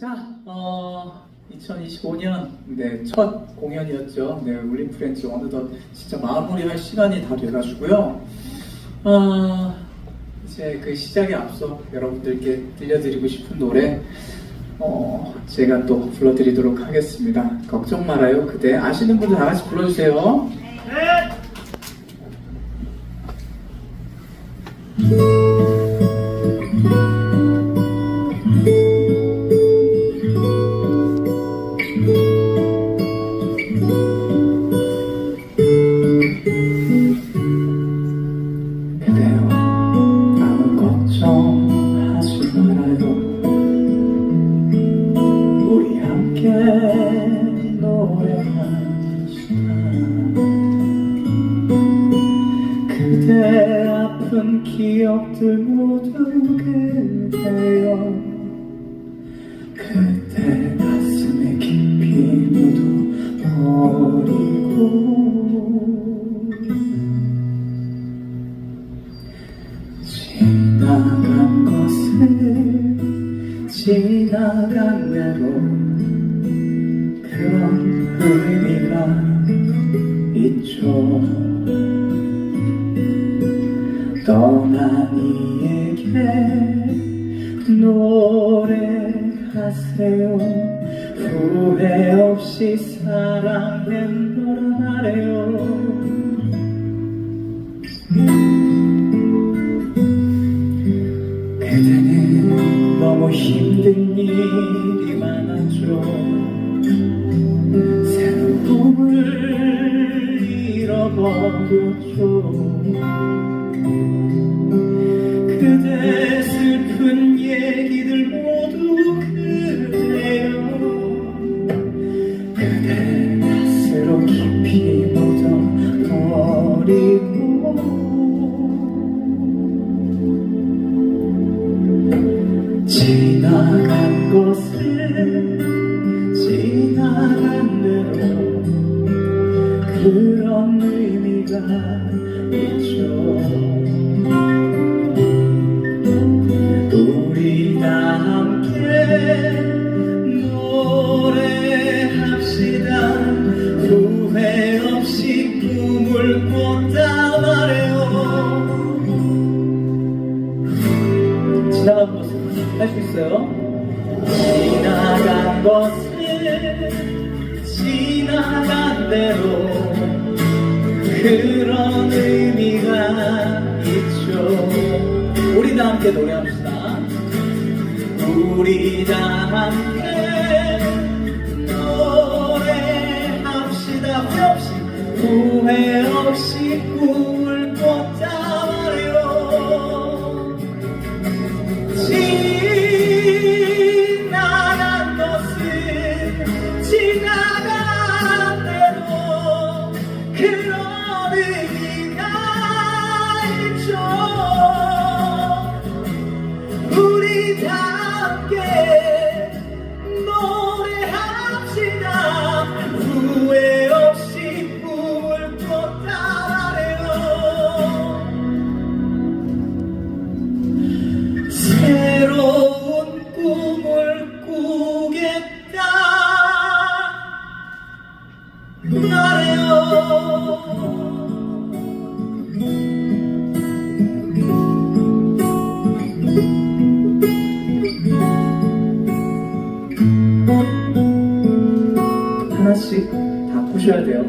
자, 어, 2025년 네, 첫 공연이었죠. 네, 울림 프렌즈 어느덧 진짜 마무리할 시간이 다 돼가지고요. 어, 이제 그 시작에 앞서 여러분들께 들려드리고 싶은 노래 어, 제가 또 불러드리도록 하겠습니다. 걱정 말아요, 그대. 아시는 분들 다 같이 불러주세요. 그 기억들 모두 그대여. 그대 가슴에 깊이 묻어버리고. 지나간 것을 지나간 대로 그런 의미가 있죠 떠난 이에게 노래하세요. 후회 없이 말해요. 그대는 너무 힘든 일이 많았죠. 새로운 꿈을 잃어버렸죠 그대 슬픈 얘기들 모두 그대요. 그대 낯으로 깊이 묻어버리고. 지나간 것을 지나간 대로 그런 의미가 있죠 꿨다 말해요 지나간 것을 할 수 있어요? 지나간 것을 지나간 대로 그런 의미가 있죠. 우리 다 함께 노래합시다. 우리 다 함께 없이 꿈을 꿨다 말해요. 지나간 것은 지나간 하나씩 다 부셔야 돼요.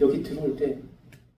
여기 들어올 때